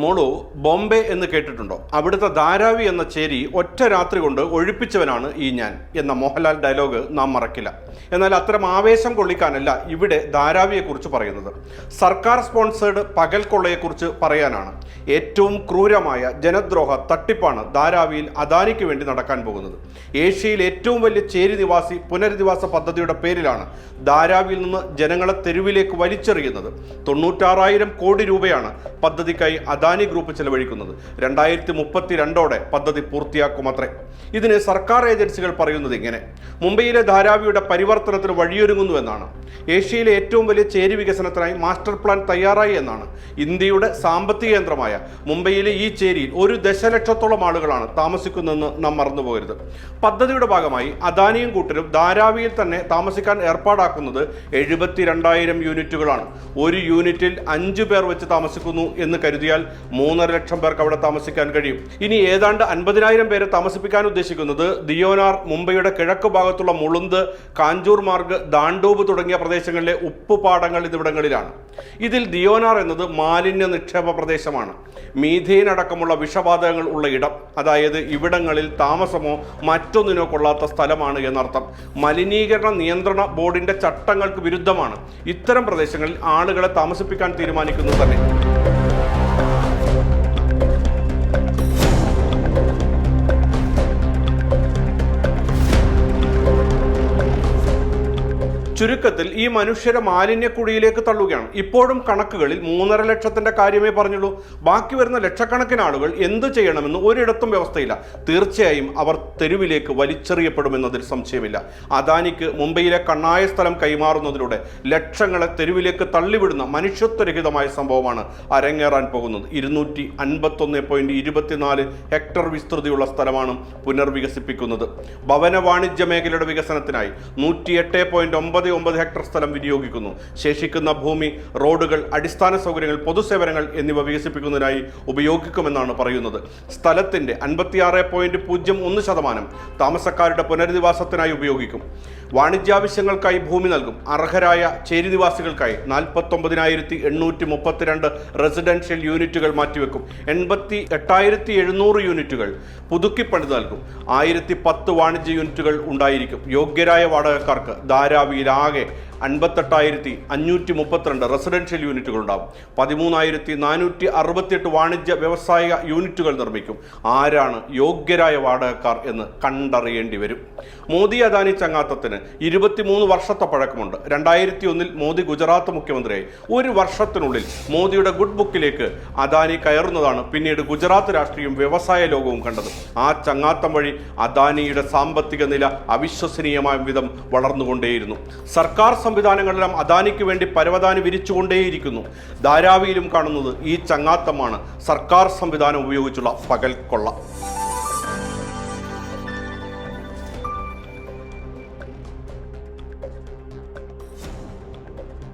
മോളു ബോംബെ എന്ന് കേട്ടിട്ടുണ്ടോ? അവിടുത്തെ ധാരാവി എന്ന ചേരി ഒറ്റ രാത്രി കൊണ്ട് ഒഴിപ്പിച്ചവനാണ് ഈ ഞാൻ എന്ന മോഹൻലാൽ ഡയലോഗ് നാം മറക്കില്ല. എന്നാൽ അത്തരം ആവേശം കൊള്ളിക്കാനല്ല ഇവിടെ ധാരാവിയെക്കുറിച്ച് പറയുന്നത്. സർക്കാർ സ്പോൺസേഡ് പകൽ കൊള്ളയെക്കുറിച്ച് പറയാനാണ്. ഏറ്റവും ക്രൂരമായ ജനദ്രോഹ തട്ടിപ്പാണ് ധാരാവിയിൽ അദാനിക്ക് വേണ്ടി നടക്കാൻ പോകുന്നത്. ഏഷ്യയിൽ ഏറ്റവും വലിയ ചേരി നിവാസി പുനരധിവാസ പദ്ധതിയുടെ പേരിലാണ് ധാരാവിയിൽ നിന്ന് ജനങ്ങളെ തെരുവിലേക്ക് വലിച്ചെറിയുന്നത്. തൊണ്ണൂറ്റാറായിരം കോടി രൂപയാണ് പദ്ധതിക്കായി അദാനി ഗ്രൂപ്പ് ചെലവഴിക്കുന്നത്. രണ്ടായിരത്തി മുപ്പത്തി രണ്ടോടെ പദ്ധതി പൂർത്തിയാക്കുമത്രേ. ഇതിന് സർക്കാർ ഏജൻസികൾ പറയുന്നത് ഇങ്ങനെ. മുംബൈയിലെ ധാരാവിയുടെ പരിവർത്തനത്തിന് വഴിയൊരുങ്ങുന്നുവെന്നാണ് ഏഷ്യയിലെ ഏറ്റവും വലിയ ചേരി വികസനത്തിനായി മാസ്റ്റർ പ്ലാൻ തയ്യാറായി എന്നാണ്. ഇന്ത്യയുടെ സാമ്പത്തിക കേന്ദ്രമായ മുംബൈയിലെ ഈ ചേരിയിൽ ഒരു ദശലക്ഷത്തോളം ആളുകളാണ് താമസിക്കുന്നതെന്ന് നാം മറന്നുപോകരുത് പദ്ധതിയുടെ ഭാഗമായി അദാനിയും കൂട്ടരും ധാരാവിയിൽ തന്നെ താമസിക്കാൻ ഏർപ്പാടാക്കുന്നത് എഴുപത്തിരണ്ടായിരം യൂണിറ്റുകളാണ്. ഒരു യൂണിറ്റിൽ അഞ്ചു പേർ വെച്ച് താമസിക്കുന്നു എന്ന് കരുതിയാൽ മൂന്നര ലക്ഷം പേർക്ക് അവിടെ താമസിക്കാൻ കഴിയും. ഇനി ഏതാണ്ട് അൻപതിനായിരം പേരെ താമസിപ്പിക്കാൻ ഉദ്ദേശിക്കുന്നത് ദിയോനാർ മുംബൈയുടെ കിഴക്ക് ഭാഗത്തുള്ള മുളുന്ത് കാഞ്ചൂർ മാർഗ് ദാണ്ടൂബ് തുടങ്ങിയ പ്രദേശങ്ങളിലെ ഉപ്പുപാടങ്ങൾ എന്നിവിടങ്ങളിലാണ്. ഇതിൽ ദിയോനാർ എന്നത് മാലിന്യ നിക്ഷേപ പ്രദേശമാണ്. മീഥേൻ അടക്കമുള്ള വിഷവാതകങ്ങൾ ഉള്ള ഇടം അതായത് ഇവിടങ്ങളിൽ താമസമോ മറ്റൊന്നിനോ കൊള്ളാത്ത സ്ഥലമാണ് എന്നർത്ഥം. മലിനീകരണ നിയന്ത്രണ ബോർഡിന്റെ ചട്ടങ്ങൾക്ക് വിരുദ്ധമാണ്. ഇത്തരം പ്രദേശങ്ങളിൽ ആളുകളെ താമസിപ്പിക്കാൻ തീരുമാനിക്കുന്നത് തന്നെ. ചുരുക്കത്തിൽ ഈ മനുഷ്യരെ മാലിന്യക്കുഴിയിലേക്ക് തള്ളുകയാണ്. ഇപ്പോഴും കണക്കുകളിൽ മൂന്നര ലക്ഷത്തിന്റെ കാര്യമേ പറഞ്ഞുള്ളൂ. ബാക്കി വരുന്ന ലക്ഷക്കണക്കിന് ആളുകൾ എന്ത് ചെയ്യണമെന്ന് ഒരിടത്തും വ്യവസ്ഥയില്ല. തീർച്ചയായും അവർ തെരുവിലേക്ക് വലിച്ചെറിയപ്പെടുമെന്നതിൽ സംശയമില്ല. അദാനിക്ക് മുംബൈയിലെ കണ്ണായ സ്ഥലം കൈമാറുന്നതിലൂടെ ലക്ഷങ്ങളെ തെരുവിലേക്ക് തള്ളിവിടുന്ന മനുഷ്യത്വരഹിതമായ സംഭവമാണ് അരങ്ങേറാൻ പോകുന്നത്. ഇരുന്നൂറ്റി അൻപത്തൊന്ന് പോയിന്റ് ഇരുപത്തിനാല് ഹെക്ടർ വിസ്തൃതിയുള്ള സ്ഥലമാണ് പുനർവികസിപ്പിക്കുന്നത്. ഭവന വാണിജ്യ മേഖലയുടെ വികസനത്തിനായി നൂറ്റി എട്ട് പോയിന്റ് ഒമ്പത് ഒമ്പത് ഹെക്ടർ സ്ഥലം വിനിയോഗിക്കുന്നു. ശേഷിക്കുന്ന ഭൂമി റോഡുകൾ അടിസ്ഥാന സൗകര്യങ്ങൾ പൊതുസേവനങ്ങൾ എന്നിവ വികസിപ്പിക്കുന്നതിനായി ഉപയോഗിക്കുമെന്നാണ് പറയുന്നത്. സ്ഥലത്തിന്റെ അൻപത്തിയാറ് പോയിന്റ് പൂജ്യം ഒന്ന് ശതമാനം താമസക്കാരുടെ പുനരധിവാസത്തിനായി ഉപയോഗിക്കും. വാണിജ്യാവശ്യങ്ങൾക്കായി ഭൂമി നൽകും. അർഹരായ ചേരിനിവാസികൾക്കായി നാൽപ്പത്തൊമ്പതിനായിരത്തി എണ്ണൂറ്റി മുപ്പത്തിരണ്ട് റെസിഡൻഷ്യൽ യൂണിറ്റുകൾ മാറ്റിവെക്കും. എൺപത്തി എട്ടായിരത്തി എഴുന്നൂറ് യൂണിറ്റുകൾ പുതുക്കിപ്പണിത് നൽകും. ആയിരത്തി പത്ത് വാണിജ്യ യൂണിറ്റുകൾ ഉണ്ടായിരിക്കും. യോഗ്യരായ വാടകക്കാർക്ക് आगे। അൻപത്തെട്ടായിരത്തി അഞ്ഞൂറ്റി മുപ്പത്തിരണ്ട് റെസിഡൻഷ്യൽ യൂണിറ്റുകൾ ഉണ്ടാകും പതിമൂന്നായിരത്തി നാനൂറ്റി അറുപത്തിയെട്ട് വാണിജ്യ വ്യവസായിക യൂണിറ്റുകൾ നിർമ്മിക്കും. ആരാണ് യോഗ്യരായ വാടകക്കാർ എന്ന് കണ്ടറിയേണ്ടി വരും. മോദി അദാനി ചങ്ങാത്തത്തിന് ഇരുപത്തിമൂന്ന് വർഷത്തെ പഴക്കമുണ്ട്. രണ്ടായിരത്തി ഒന്നിൽ മോദി ഗുജറാത്ത് മുഖ്യമന്ത്രിയായി. ഒരു വർഷത്തിനുള്ളിൽ മോദിയുടെ ഗുഡ് ബുക്കിലേക്ക് അദാനി കയറുന്നതാണ് പിന്നീട് ഗുജറാത്ത് രാഷ്ട്രീയവും വ്യവസായ ലോകവും കണ്ടത്. ആ ചങ്ങാത്തം വഴി അദാനിയുടെ സാമ്പത്തിക നില അവിശ്വസനീയമായ വിധം വളർന്നുകൊണ്ടേയിരുന്നു. സർക്കാർ സംവിധാനങ്ങളെല്ലാം അദാനിക്ക് വേണ്ടി പരവതാനി വിരിച്ചുകൊണ്ടേയിരിക്കുന്നു. ധാരാവിയിലും കാണുന്നത് ഈ ചങ്ങാത്തമാണ്. സർക്കാർ സംവിധാനം ഉപയോഗിച്ചുള്ള പകൽ കൊള്ള.